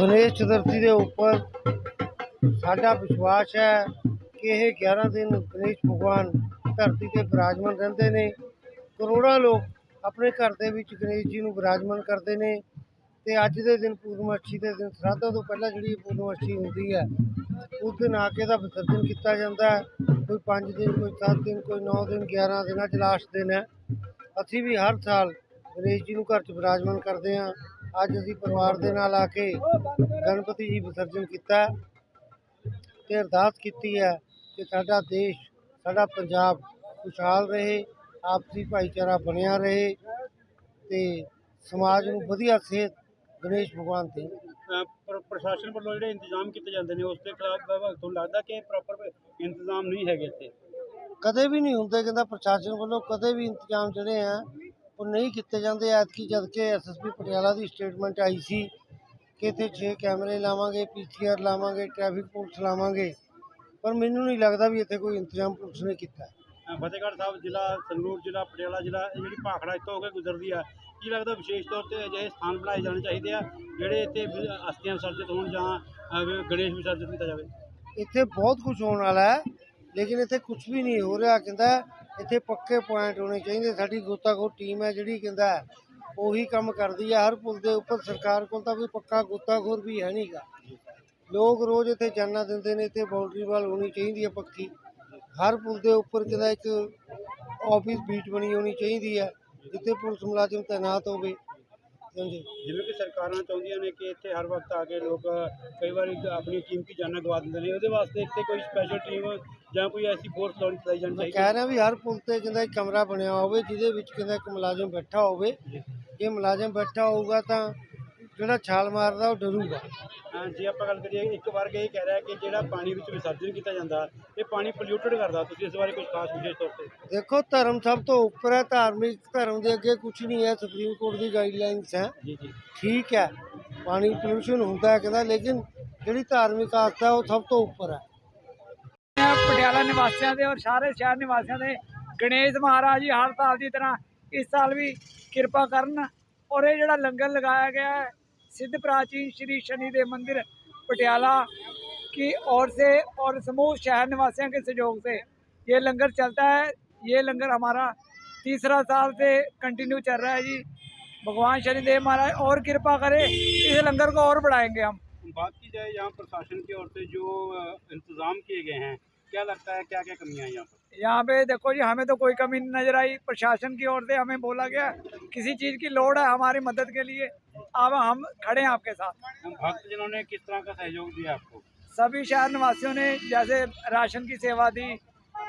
ਗਣੇਸ਼ ਚਤੁਰਥੀ ਦੇ ਉੱਪਰ ਸਾਡਾ ਵਿਸ਼ਵਾਸ ਹੈ ਕਿ ਇਹ 11 ਦਿਨ ਗਣੇਸ਼ ਭਗਵਾਨ ਧਰਤੀ ਤੇ ਬਿਰਾਜਮਾਨ ਰਹਿੰਦੇ ਨੇ। ਕਰੋੜਾਂ ਲੋਕ ਆਪਣੇ ਘਰ ਦੇ ਵਿੱਚ ਗਣੇਸ਼ ਜੀ ਨੂੰ ਬਿਰਾਜਮਾਨ ਕਰਦੇ ਨੇ ਤੇ ਅੱਜ ਦੇ ਦਿਨ ਪੂਰਨਮਾਸ਼ੀ ਦੇ ਦਿਨ ਸ਼ਰਾਧਾਂ ਤੋਂ ਪਹਿਲਾਂ ਜਿਹੜੀ ਪੂਰਨਮਾਸ਼ੀ ਹੁੰਦੀ ਹੈ, ਉਸ ਦਿਨ ਆ ਕੇ ਦਾ ਵਿਸਰਜਨ ਕੀਤਾ ਜਾਂਦਾ ਹੈ। ਕੋਈ 5 ਦਿਨ, ਕੋਈ 7 ਦਿਨ, ਕੋਈ 9 ਦਿਨ 11 ਦਿਨਾਂ ਚ ਲਾਸਟ ਦਿਨ ਹੈ। ਅਸੀਂ ਵੀ ਹਰ ਸਾਲ ਗਣੇਸ਼ ਜੀ ਨੂੰ ਘਰ ਚ ਬਿਰਾਜਮਾਨ ਕਰਦੇ ਹਾਂ। ਅੱਜ ਅਸੀਂ ਪਰਿਵਾਰ ਦੇ ਨਾਲ ਆ ਕੇ ਗਣਪਤੀ ਜੀ ਵਿਸਰਜਨ ਕੀਤਾ ਤੇ ਅਰਦਾਸ ਕੀਤੀ ਹੈ ਕਿ ਸਾਡਾ ਦੇਸ਼ ਸਾਡਾ ਪੰਜਾਬ ਖੁਸ਼ਹਾਲ ਰਹੇ ਆਪਸੀ ਭਾਈਚਾਰਾ ਬਣਿਆ ਰਹੇ ਤੇ ਸਮਾਜ ਨੂੰ ਵਧੀਆ ਸਿਹਤ ਗਣੇਸ਼ ਭਗਵਾਨ ਪ੍ਰ- ਪ੍ਰਸ਼ਾਸਨ ਵੱਲੋਂ ਜਿਹੜੇ ਇੰਤਜ਼ਾਮ ਕੀਤੇ ਜਾਂਦੇ ਨੇ ਉਸ ਦੇ ਖਿਲਾਫ ਤੁਹਾਨੂੰ ਲੱਗਦਾ ਕਿ ਪ੍ਰੋਪਰ ਇੰਤਜ਼ਾਮ ਨਹੀਂ ਹੈਗੇ ਇੱਥੇ? ਕਦੇ ਵੀ ਨਹੀਂ ਹੁੰਦੇ ਕਹਿੰਦਾ ਪ੍ਰਸ਼ਾਸਨ ਵੱਲੋਂ ਕਦੇ ਵੀ ਇੰਤਜ਼ਾਮ ਜਿਹੜੇ ਆ ਉਹ ਨਹੀਂ ਕੀਤੇ ਜਾਂਦੇ ਐਤਕੀ ਜਦ ਕਿ ਐਸਐਸਪੀ ਪਟਿਆਲਾ ਦੀ ਸਟੇਟਮੈਂਟ ਆਈ ਸੀ ਕਿ ਇੱਥੇ 6 ਕੈਮਰੇ ਲਾਵਾਂਗੇ ਪੀਸੀਆਰ ਲਾਵਾਂਗੇ ਟ੍ਰੈਫਿਕ ਪੁਲਿਸ ਲਾਵਾਂਗੇ। ਪਰ ਮੈਨੂੰ ਨਹੀਂ ਲੱਗਦਾ ਵੀ ਇੱਥੇ ਕੋਈ ਇੰਤਜ਼ਾਮ ਪੁਲਿਸ ਨੇ ਕੀਤਾ। ਫਤਿਹਗੜ੍ਹ ਸਾਹਿਬ ਜ਼ਿਲ੍ਹਾ ਸੰਗਰੂਰ ਜ਼ਿਲ੍ਹਾ ਪਟਿਆਲਾ ਜ਼ਿਲ੍ਹਾ ਇਹ ਜਿਹੜੀ ਭਾਖੜਾ ਇੱਥੋਂ ਹੋ ਕੇ ਗੁਜ਼ਰਦੀ ਆ ਕੀ ਲੱਗਦਾ ਵਿਸ਼ੇਸ਼ ਤੌਰ ਤੇ ਅਜਿਹੇ ਸਥਾਨ ਬਣਾਏ ਜਾਣੇ ਚਾਹੀਦੇ ਆ ਜਿਹੜੇ ਇੱਥੇ ਅਸਥੀਆਂ ਵਿਸਰਜਿਤ ਹੋਣ ਜਾਂ ਗਣੇਸ਼ ਵਿਸਰਜਿਤ ਕੀਤਾ ਜਾਵੇ? ਇੱਥੇ ਬਹੁਤ ਕੁਝ ਹੋਣ ਵਾਲਾ ਹੈ ਲੇਕਿਨ ਇੱਥੇ ਕੁਝ ਵੀ ਨਹੀਂ ਹੋ ਰਿਹਾ। ਕਹਿੰਦਾ ਇੱਥੇ ਪੱਕੇ ਪੁਆਇੰਟ ਹੋਣੇ ਚਾਹੀਦੇ। ਸਾਡੀ ਗੋਤਾਖੋਰ ਟੀਮ ਹੈ ਜਿਹੜੀ ਕਹਿੰਦਾ ਉਹੀ ਕੰਮ ਕਰਦੀ ਹੈ। ਹਰ ਪੁਲ ਦੇ ਉੱਪਰ ਸਰਕਾਰ ਕੋਲ ਤਾਂ ਕੋਈ ਪੱਕਾ ਗੋਤਾਖੋਰ ਵੀ ਹੈ ਨਹੀਂਗਾ। ਲੋਕ ਰੋਜ਼ ਇੱਥੇ ਜਾਨਾਂ ਦਿੰਦੇ ਨੇ, ਇੱਥੇ ਬਾਉਂਡਰੀ ਵਾਲ ਹੋਣੀ ਚਾਹੀਦੀ ਹੈ ਪੱਕੀ। ਹਰ ਪੁਲ ਦੇ ਉੱਪਰ ਕਹਿੰਦਾ ਇੱਕ ਆਫਿਸ ਬੀਟ ਬਣੀ ਹੋਣੀ ਚਾਹੀਦੀ ਹੈ, ਜਿੱਥੇ ਪੁਲਿਸ ਮੁਲਾਜ਼ਮ ਤੈਨਾਤ ਹੋਵੇ। ਹਾਂਜੀ। ਜਿਵੇਂ ਕਿ ਸਰਕਾਰਾਂ ਚਾਹੁੰਦੀਆਂ ਨੇ ਕਿ ਇੱਥੇ ਹਰ ਵਕਤ ਆ ਕੇ ਲੋਕ ਕਈ ਵਾਰੀ ਆਪਣੀ ਕੀਮਤੀ ਜਾਨਾਂ ਗਵਾ ਦਿੰਦੇ ਨੇ। ਉਹਦੇ ਵਾਸਤੇ ਇੱਥੇ ਕੋਈ ਸਪੈਸ਼ਲ ਟੀਮ ਜਾਂ ਕੋਈ ਐਸੀ ਫੋਰਸ ਲਾਉਣੀ ਚਲਾਈ ਜਾਣੀ ਮੈਂ ਚਾਹੀਦੀ। ਕਹਿ ਰਿਹਾ ਵੀ ਹਰ ਪੁਲ ਤੇ ਕਹਿੰਦਾ ਇੱਕ ਕਮਰਾ ਬਣਿਆ ਹੋਵੇ ਜਿਹਦੇ ਵਿੱਚ ਕਹਿੰਦਾ ਇੱਕ ਮੁਲਾਜ਼ਮ ਬੈਠਾ ਹੋਵੇ। ਜੇ ਮੁਲਾਜ਼ਮ ਬੈਠਾ ਹੋਊਗਾ ਤਾਂ ਜਿਹੜਾ ਛਾਲ ਮਾਰਦਾ ਉਹ ਡਰੂਗਾ। ਹਾਂ ਜੇ ਆਪਾਂ ਗੱਲ ਕਰੀਏ ਇੱਕ ਵਾਰ ਇਹ ਕਹਿ ਰਿਹਾ ਕਿ ਜਿਹੜਾ ਪਾਣੀ ਵਿੱਚ ਵਿਸਰਜਨ ਕੀਤਾ ਜਾਂਦਾ ਇਹ ਪਾਣੀ ਪੋਲਿਊਟਡ ਕਰਦਾ। ਤੁਸੀਂ ਇਸ ਬਾਰੇ ਕੁਝ ਖਾਸ ਵਿਸ਼ੇਸ਼ ਤੌਰ ਤੇ ਦੇਖੋ ਧਰਮ ਸਭ ਤੋਂ ਉੱਪਰ ਹੈ ਧਾਰਮਿਕ ਧਰਮ ਦੇ ਅੱਗੇ ਕੁਝ ਨਹੀਂ ਹੈ ਸੁਪਰੀਮ ਕੋਰਟ ਦੀ ਗਾਈਡਲਾਈਨਸ ਹੈ। ਜੀ ਜੀ। ਠੀਕ ਹੈ ਪਾਣੀ ਪੋਲੂਸ਼ਨ ਹੁੰਦਾ ਹੈ ਕਹਿੰਦਾ ਲੇਕਿਨ ਜਿਹੜੀ ਧਾਰਮਿਕ ਆਸਥਾ ਉਹ ਸਭ ਤੋਂ ਉੱਪਰ ਹੈ। ਪਟਿਆਲਾ ਨਿਵਾਸੀਆਂ ਦੇ ਔਰ ਸਾਰੇ ਸ਼ਹਿਰ ਨਿਵਾਸੀਆਂ ਦੇ ਗਣੇਸ਼ ਮਹਾਰਾਜ ਜੀ ਹਰ ਸਾਲ ਦੀ ਤਰ੍ਹਾਂ ਇਸ ਸਾਲ ਵੀ ਕਿਰਪਾ ਕਰਨ ਔਰ ਇਹ ਜਿਹੜਾ ਲੰਗਰ ਲਗਾਇਆ ਗਿਆ ਹੈ सिद्ध प्राचीन श्री शनिदेव मंदिर पटियाला की ओर से और समूह शहर निवासियों के सहयोग से ये लंगर चलता है ये लंगर हमारा तीसरा साल से कंटिन्यू चल रहा है जी भगवान शनिदेव महाराज और कृपा करे इस लंगर को और बढ़ाएंगे हम बात की जाए यहाँ प्रशासन की ओर से जो अ, इंतजाम किए गए हैं क्या लगता है क्या क्या कमियाँ यहाँ पर? यहाँ पे देखो जी हमें तो कोई कमी नहीं नज़र आई। प्रशासन की ओर से हमें बोला गया किसी चीज़ की लोड़ है हमारी मदद के लिए अब हम खड़े हैं आपके साथ। भक्त जिन्होंने किस तरह का सहयोग दिया आपको? सभी शहर निवासियों ने जैसे राशन की सेवा दी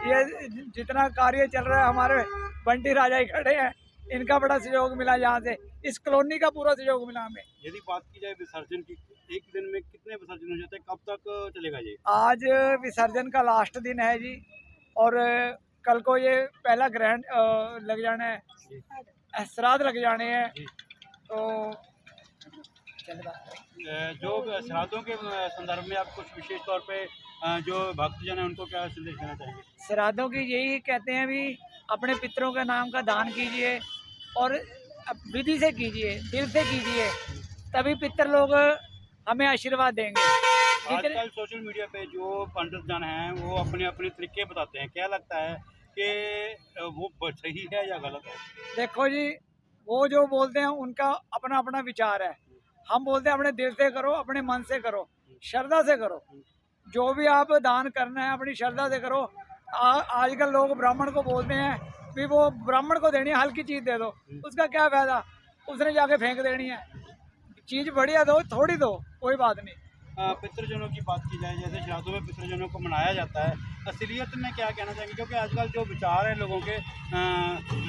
ये जितना कार्य चल रहा है हमारे बंटी राजा ही खड़े हैं। इनका बड़ा सहयोग मिला यहाँ से। इस कॉलोनी का पूरा सहयोग मिला हमें। यदि बात की जाए विसर्जन की एक दिन में कितने विसर्जन हो जाते हैं? कब तक चलेगा ये? आज विसर्जन का लास्ट दिन है जी और कल को ये पहला ग्रहण लग जाना है। श्राद्ध लग जाने हैं। तो जो श्राद्धों के संदर्भ में आप कुछ विशेष तौर पे जो भक्तजन है उनको क्या संदेश देना चाहेंगे? श्राद्धों की यही कहते हैं भी अपने पितरों के नाम का दान कीजिए। और विधि से कीजिए दिल से कीजिए तभी पितर लोग हमें आशीर्वाद देंगे। आजकल सोशल मीडिया पे जो पंडित जन हैं वो अपने अपने तरीके बताते हैं। क्या लगता है कि वो सही है या गलत है? देखो जी वो जो बोलते हैं उनका अपना अपना विचार है। हम बोलते हैं अपने दिल से करो अपने मन से करो श्रद्धा से करो। जो भी आप दान करना है अपनी श्रद्धा से करो। आजकल लोग ब्राह्मण को बोलते हैं भी वो ब्राह्मण को देनी है हल्की चीज़ दे दो। उसका क्या फ़ायदा? उसने जाके फेंक देनी है। चीज़ बढ़िया दो थोड़ी दो कोई बात नहीं। पितृजनों की बात की जाए जैसे श्राद्धों में पितृजनों को मनाया जाता है असलियत में क्या कहना चाहेंगे? क्योंकि आजकल जो विचार है लोगों के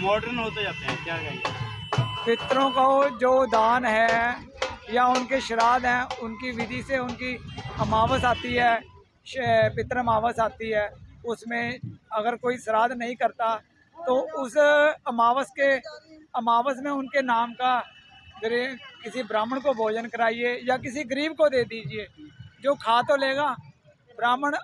मॉडर्न होते जाते हैं क्या कहेंगे? पितरों को जो दान है या उनके श्राद्ध हैं उनकी विधि से उनकी अमावस आती है श- पितृ अमावस आती है उसमें अगर कोई श्राद्ध नहीं करता तो उस अमावस के अमावस में उनके नाम का किसी ब्राह्मण को भोजन कराइए या किसी गरीब को दे दीजिए जो खा तो लेगा। ब्राह्मण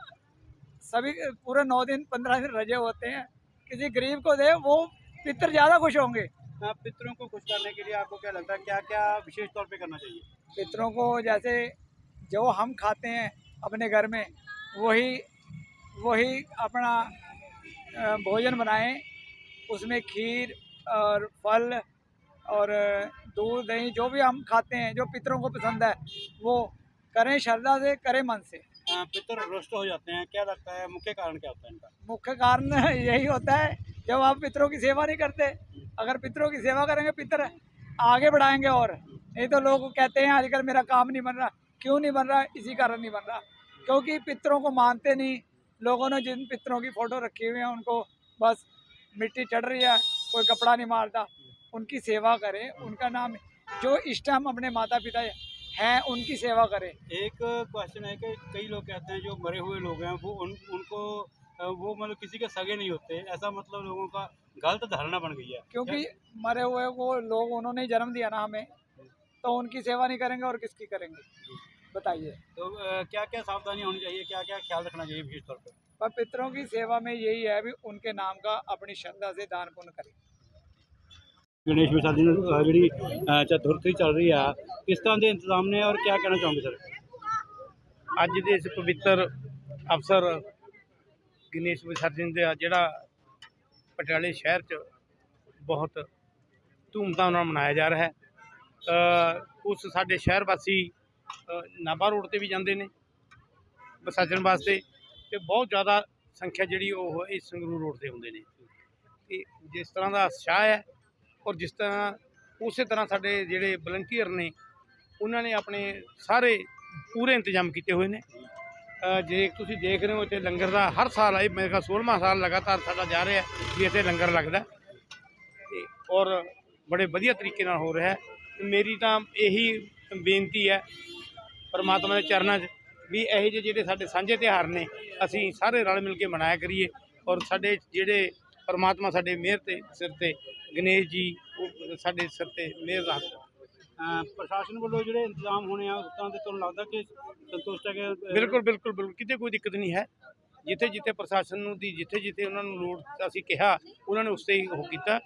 सभी पूरे नौ दिन पंद्रह दिन रजे होते हैं। किसी गरीब को दे वो पितर ज़्यादा खुश होंगे। आप पितरों को खुश करने के लिए आपको क्या लगता है क्या क्या विशेष तौर पे करना चाहिए? पितरों को जैसे जो हम खाते हैं अपने घर में वही वही अपना भोजन बनाएँ। उसमें खीर और फल और दूध दही जो भी हम खाते हैं जो पितरों को पसंद है वो करें श्रद्धा से करें मन से। पितर रुष्ट हो जाते हैं क्या लगता है मुख्य कारण क्या होता है इनका? मुख्य कारण यही होता है जब आप पितरों की सेवा नहीं करते अगर पितरों की सेवा करेंगे पितर आगे बढ़ाएँगे और नहीं तो लोग कहते हैं आजकल मेरा काम नहीं बन रहा क्यों नहीं बन रहा इसी कारण नहीं बन रहा क्योंकि पितरों को मानते नहीं लोगों ने जिन पितरों की फ़ोटो रखी हुई है उनको बस मिट्टी चढ़ रही है कोई कपड़ा नहीं मारता। उनकी सेवा करें उनका नाम जो इष्ट हम अपने माता पिता हैं उनकी सेवा करें। एक क्वेश्चन है कि कई लोग कहते हैं जो मरे हुए लोग हैं वो उन उनको वो मतलब किसी के सगे नहीं होते। ऐसा मतलब लोगों का गलत धारणा बन गई है। क्योंकि मरे हुए वो लोग उन्होंने जन्म दिया ना हमें। तो उनकी सेवा नहीं करेंगे और किसकी करेंगे? बताइए। तो क्या क्या सावधानी होनी चाहिए? क्या क्या ख्याल रखना चाहिए विशेष तौर पर पितरों की सेवा में यही है भी उनके नाम का अपनी श्रद्धा से दान पुण्य करें। गणेश विसर्जन जी चतुर्थी चल रही है। किस तरह के इंतज़ाम ने और क्या कहना चाहोगे सर? अज के इस पवित्र अवसर गणेश विसर्जन का जोड़ा पटियाले शहर च बहुत धूमधाम मनाया जा रहा है। उस साढ़े शहर वासी ਨਾਭਾ ਰੋਡ ਤੇ ਵੀ ਜਾਂਦੇ ਨੇ ਵਿਸਰਜਨ ਵਾਸਤੇ ਤੇ ਬਹੁਤ ਜ਼ਿਆਦਾ ਸੰਖਿਆ ਜਿਹੜੀ ਉਹ ਇਸ ਸੰਗਰੂਰ ਰੋਡ ਤੇ ਹੁੰਦੇ ਨੇ। ਤੇ ਜਿਸ ਤਰ੍ਹਾਂ ਦਾ ਉਤਸ਼ਾਹ ਹੈ ਔਰ ਜਿਸ ਤਰ੍ਹਾਂ ਉਸੇ ਤਰ੍ਹਾਂ ਸਾਡੇ ਜਿਹੜੇ ਵਲੰਟੀਅਰ ਨੇ, ਉਹਨਾਂ ਨੇ ਆਪਣੇ ਸਾਰੇ ਪੂਰੇ ਇੰਤਜ਼ਾਮ ਕੀਤੇ ਹੋਏ ਨੇ। ਜੇ ਤੁਸੀਂ ਦੇਖ ਰਹੇ ਹੋ ਇੱਥੇ ਲੰਗਰ ਦਾ ਹਰ ਸਾਲ ਇਹ ਮੇਰੇ ਖਿਆਲ 16ਵਾਂ ਸਾਲ ਲਗਾਤਾਰ ਸਾਡਾ ਜਾ ਰਿਹਾ ਵੀ ਇੱਥੇ ਲੰਗਰ ਲੱਗਦਾ। ਤੇ ਔਰ ਬੜੇ ਵਧੀਆ ਤਰੀਕੇ ਨਾਲ ਹੋ ਰਿਹਾ ਮੇਰੀ ਤਾਂ ਇਹੀ ਬੇਨਤੀ ਹੈ ਪਰਮਾਤਮਾ ਦੇ ਚਰਨਾਂ 'ਚ ਵੀ ਇਹੋ ਜਿਹੇ ਜਿਹੜੇ ਸਾਡੇ ਸਾਂਝੇ ਤਿਉਹਾਰ ਨੇ ਅਸੀਂ ਸਾਰੇ ਰਲ ਮਿਲ ਕੇ ਮਨਾਇਆ ਕਰੀਏ ਔਰ ਸਾਡੇ ਜਿਹੜੇ ਪਰਮਾਤਮਾ ਸਾਡੇ ਮਿਹਰ ਤੇ ਸਿਰ ਤੇ ਗਣੇਸ਼ ਜੀ ਸਾਡੇ ਸਿਰ ਤੇ ਮਿਹਰ ਰੱਖ ਅ, ਪ੍ਰਸ਼ਾਸਨ ਵੱਲੋਂ ਜਿਹੜੇ ਇੰਤਜ਼ਾਮ ਹੋਣੇ ਆ ਉਸ ਤਰ੍ਹਾਂ ਦੇ ਤੁਹਾਨੂੰ ਲੱਗਦਾ ਕਿ ਸੰਤੁਸ਼ਟ ਹੈ ਕਿ ਬਿਲਕੁਲ ਬਿਲਕੁਲ ਬਿਲਕੁਲ ਕਿਤੇ ਕੋਈ ਦਿੱਕਤ ਨਹੀਂ ਹੈ। ਜਿੱਥੇ ਜਿੱਥੇ ਪ੍ਰਸ਼ਾਸਨ ਨੂੰ ਦੀ ਜਿੱਥੇ ਜਿੱਥੇ ਉਹਨਾਂ ਨੂੰ ਲੋੜ ਅਸੀਂ ਕਿਹਾ ਉਹਨਾਂ ਨੇ ਉਸ ਤੇ ਹੀ ਉਹ ਕੀਤਾ।